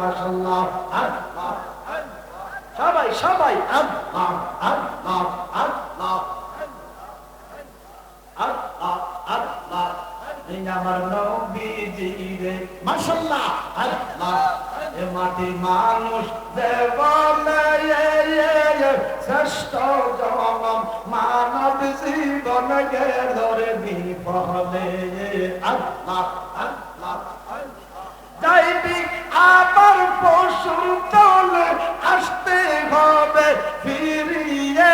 মাশাআল্লাহ, আল্লাহ সবাই সবাই, আল্লাহ আল্লাহ আল্লাহ আল্লাহ আল্লাহ। আমার নবীজি রে, মাশাআল্লাহ, আল্লাহ। এ মাটি মানুষ দেবালয়ে শ্রেষ্ঠ জনম, মানব জীবন গে ধরে বিপদে আল্লাহ আল্লাহ। আবার পশুর তলে আসতে হবে ফিরিয়ে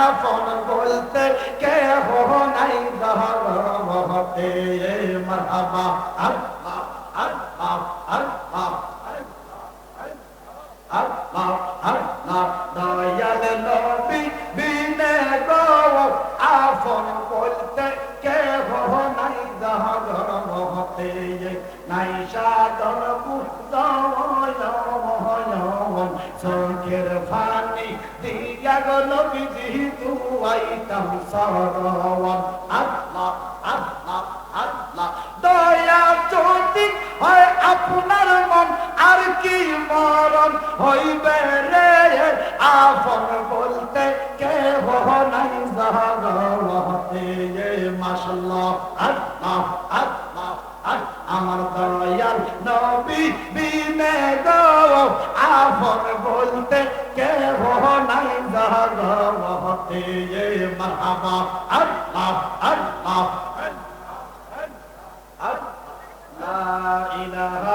আপন বলতে কে হো নাই দহতে মারহাবা আল্লাহ আল্লাহ আল্লাহ আল্লাহ আল্লাহ দয়াল নবী বিনে গো আপন বলতে কে হো নাই বুদ্ধময়ন চোখের ফানি দিয়া গল বিধি তুয়াইতাম সরওয়ান আল্লাহ আল্লাহ আল্লাহ, দয়া যদি হয় আপনার মন, আর কি মরণ হইবে রে? আপন বলতে কে নাই জাহাতে আমার দয়াল নবী বিনে গো আপন বলতে কে হো নাই জাহাতে মারহাবা আল্লাহ আল্লাহ لا إله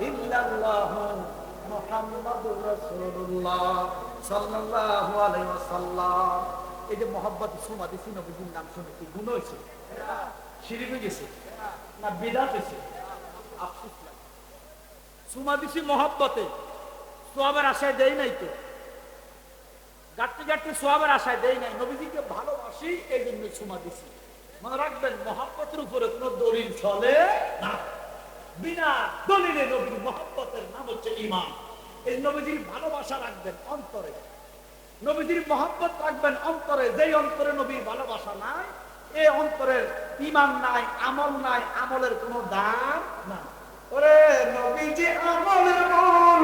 إلا الله محمد رسول الله صلى الله عليه وسلم এই যে মোহাম্মদ সুমা দিছি নবীজির নাম শুনে কি গুণ হয়েছে শিরিক হয়ে গেছে না বিদাত হয়েছে আফসোস লাগে। সুমা দিছি মহব্বতে আশায় নাই তো। আশায় নাই। নবীজিকে ভালোবাসি এই জন্য সুমা দিছি। মনে রাখবেন উপরে কোন দলিল চলে না। বিনা দলিলে নবীর নাম হচ্ছে এই নবীজির ভালোবাসা রাখবেন অন্তরে। নবীজির মহাব্বত রাখবেন অন্তরে। যেই অন্তরে নবীর ভালোবাসা নাই এই অন্তরের ইমান নাই, আমল নাই, আমলের কোনো দাম নাই। ওরে নবীজি আমলের মূল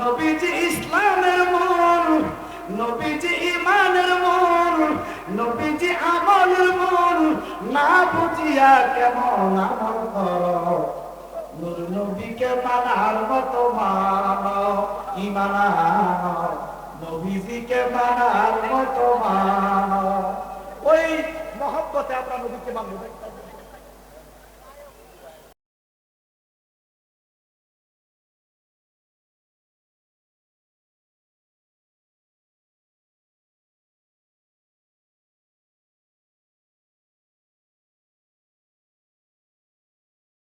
নবীজি ইসলামের মূল নবীজি ইমানের মূল নবীজি আমলের মূল না কেমন আমল করো। নূর নবীকে মানার মতো মানো ইমান নবীজিকে মানার মতো মানো ওই মহব্বতে আমরা নবীকে মানবো।